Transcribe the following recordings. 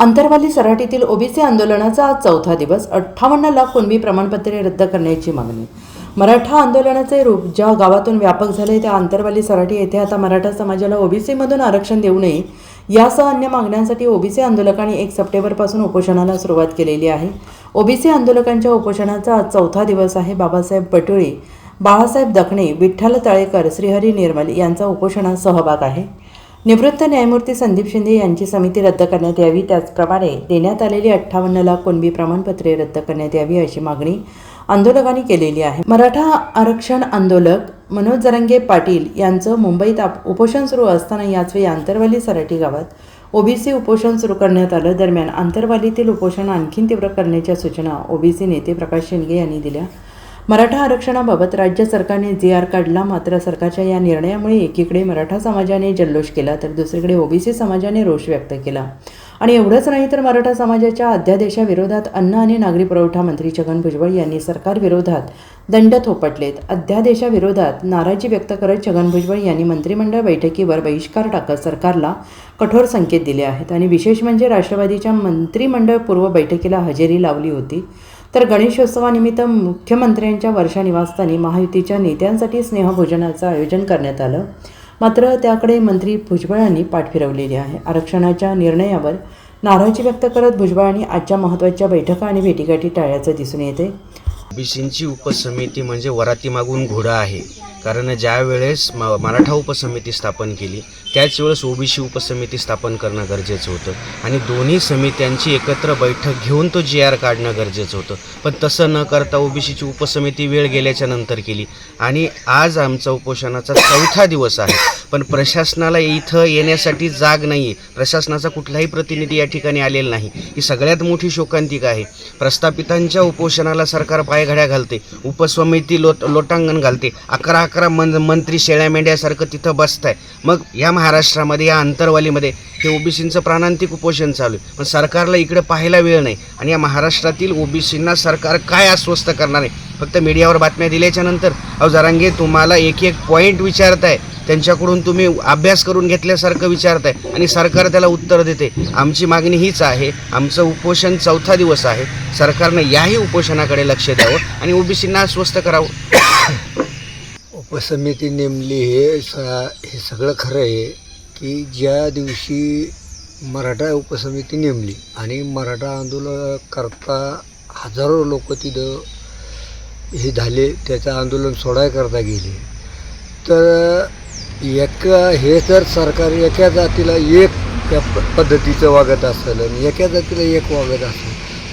Antarwali सराटीतील OBC आंदोलनाचा आज चौथा दिवस अठ्ठावन्न लाख कुणबी प्रमाणपत्रे रद्द करण्याची मागणी. मराठा आंदोलनाचे रूप ज्या गावातून व्यापक झाले त्या अंतरवाली सराठी येथे आता मराठा समाजाला ओबीसीमधून आरक्षण देऊ नये यासह अन्य मागण्यांसाठी ओबीसी आंदोलकांनी एक सप्टेंबरपासून उपोषणाला सुरुवात केलेली आहे. ओबीसी आंदोलकांच्या उपोषणाचा आज चौथा दिवस आहे. बाबासाहेब पटोळे बाळासाहेब दखणे विठ्ठल तळेकर श्रीहरी निर्मल यांचा उपोषणात सहभाग आहे. निवृत्त न्यायमूर्ती संदीप शिंदे यांची समिती रद्द करण्यात यावी. त्याचप्रमाणे देण्यात आलेली अठ्ठावन्न लाख कुणबी प्रमाणपत्रे रद्द करण्यात यावी अशी मागणी आंदोलकांनी केलेली आहे. मराठा आरक्षण आंदोलक मनोज जरंगे पाटील यांचं मुंबईत उपोषण सुरू असताना याचवेळी आंतरवाली सराटी गावात ओबीसी उपोषण सुरू करण्यात आलं. दरम्यान आंतरवालीतील उपोषण आणखी तीव्र करण्याच्या सूचना ओबीसी नेते प्रकाश शिंदे यांनी दिल्या. मराठा आरक्षणाबाबत राज्य सरकारने जी आर काढला मात्र सरकारच्या या निर्णयामुळे एकीकडे मराठा समाजाने जल्लोष केला तर दुसरीकडे ओबीसी समाजाने रोष व्यक्त केला. आणि एवढंच नाही तर मराठा समाजाच्या अध्यादेशाविरोधात अन्न आणि नागरी पुरवठा मंत्री छगन भुजबळ यांनी सरकारविरोधात दंड थोपटलेत. अध्यादेशाविरोधात नाराजी व्यक्त करत छगन भुजबळ यांनी मंत्रिमंडळ बैठकीवर बहिष्कार टाकत सरकारला कठोर संकेत दिले आहेत. आणि विशेष म्हणजे राष्ट्रवादीच्या मंत्रिमंडळ पूर्व बैठकीला हजेरी लावली होती. तर गणेशोत्सवानिमित्त मुख्यमंत्र्यांच्या वर्षानिवासस्थानी महायुतीच्या नेत्यांसाठी स्नेहभोजनाचं आयोजन करण्यात आलं. मात्र त्याकडे मंत्री भुजबळांनी पाठ फिरवलेली आहे. आरक्षणाच्या निर्णयावर नाराजी व्यक्त करत भुजबळांनी आजच्या महत्त्वाच्या बैठका आणि भेटीगाठी टाळल्याचं दिसून येते. ओबीसींची उपसमिती म्हणजे वराती मागून घोडा आहे. कारण ज्या वेळेस म मराठा उपसमिती स्थापन केली त्याच वेळेस ओबीसी उपसमिती स्थापन करणं गरजेचं होतं. आणि दोन्ही समित्यांची एकत्र बैठक घेऊन तो जी आर काढणं गरजेचं होतं. पण तसं न करता ओबीसीची उपसमिती वेळ गेल्याच्यानंतर केली. आणि आज आमचा उपोषणाचा चौथा दिवस आहे. पण प्रशासनाला इथं येण्यासाठी जाग नाही आहे प्रशासनाचा कुठलाही प्रतिनिधी या ठिकाणी आलेला नाही. ही सगळ्यात मोठी शोकांतिका आहे. प्रस्थापितांच्या उपोषणाला सरकार पायघड्या घालते. उपसमिती लोट लोटांगण घालते. अकरा अकरा मन मंत्री शेळ्या मेंढ्यासारखं तिथं बसत आहे मग या महाराष्ट्रामध्ये या अंतरवालीमध्ये हे ओबीसींचं प्राणांतिक उपोषण चालू आहे. पण सरकारला इकडे पाहायला वेळ नाही. आणि या महाराष्ट्रातील ओबीसींना सरकार काय अस्वस्थ करणार आहे? फक्त मीडियावर बातम्या दिल्याच्या नंतर अहो जरांगे तुम्हाला एक एक पॉईंट विचारताय. त्यांच्याकडून तुम्ही अभ्यास करून घेतल्यासारखं विचारताय. आणि सरकार त्याला उत्तर देते. आमची मागणी हीच आहे. आमचं उपोषण चौथा दिवस आहे. सरकारनं याही उपोषणाकडे लक्ष द्यावं आणि ओबीसींना अस्वस्थ करावं. उपसमिती नेमली हे स हे सगळं खरं आहे की ज्या दिवशी मराठा उपसमिती नेमली आणि मराठा आंदोलन करता हजारो लोक तिथं हे झाले त्याचं आंदोलन सोडाय करता गेले. तर एका हे जर सरकार एका जातीला एक त्या प- पद्धतीचं वागत असेल आणि एका जातीला एक वागत असेल.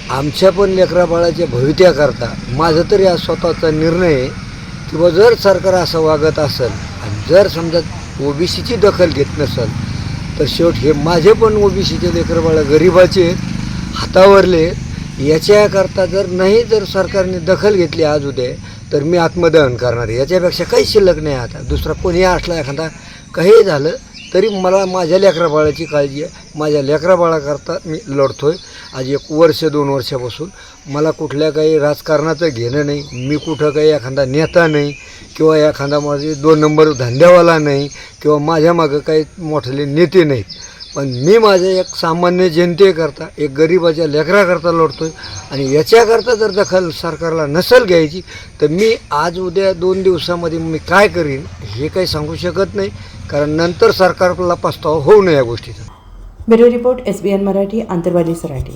आमच्या पण लेकराबाळाच्या भवित्याकरता माझं तरी हा स्वतःचा निर्णय आहे. किंवा जर सरकार असं वागत असेल आणि जर समजा ओबीसीची दखल घेत नसेल तर शेवट हे माझे पण ओबीसीचे लेकर बाळा गरिबाचे हातावरले याच्याकरता जर नाही जर सरकारने दखल घेतली आज उद्या तर मी आत्मदहन करणार आहे. याच्यापेक्षा काही शिल्लक नाही आता. दुसरा कोणी असला एखादा काही झालं तरी मला माझ्या लेकराबाळाची काळजी आहे. माझ्या लेकराबाळाकरता मी लढतो आहे आज एक वर्ष दोन वर्षापासून मला कुठल्या काही राजकारणाचं घेणं नाही. मी कुठं काही एखादा नेता नाही किंवा एखादा माझे दोन नंबर धंद्यावाला नाही किंवा माझ्या मागं काही मोठले नेते नाहीत. पण मी माझ्या एक सामान्य जनतेकरता एक गरिबाच्या लेकराकरता लढतो आहे आणि याच्याकरता जर दखल सरकारला नसेल घ्यायची तर मी आज उद्या दोन दिवसामध्ये मी काय करीन हे काही सांगू शकत नाही कारण नंतर सरकारला पस्तावा होऊ नये या गोष्टीचा. Bureau report S B N Marathi Antarwali Sarathi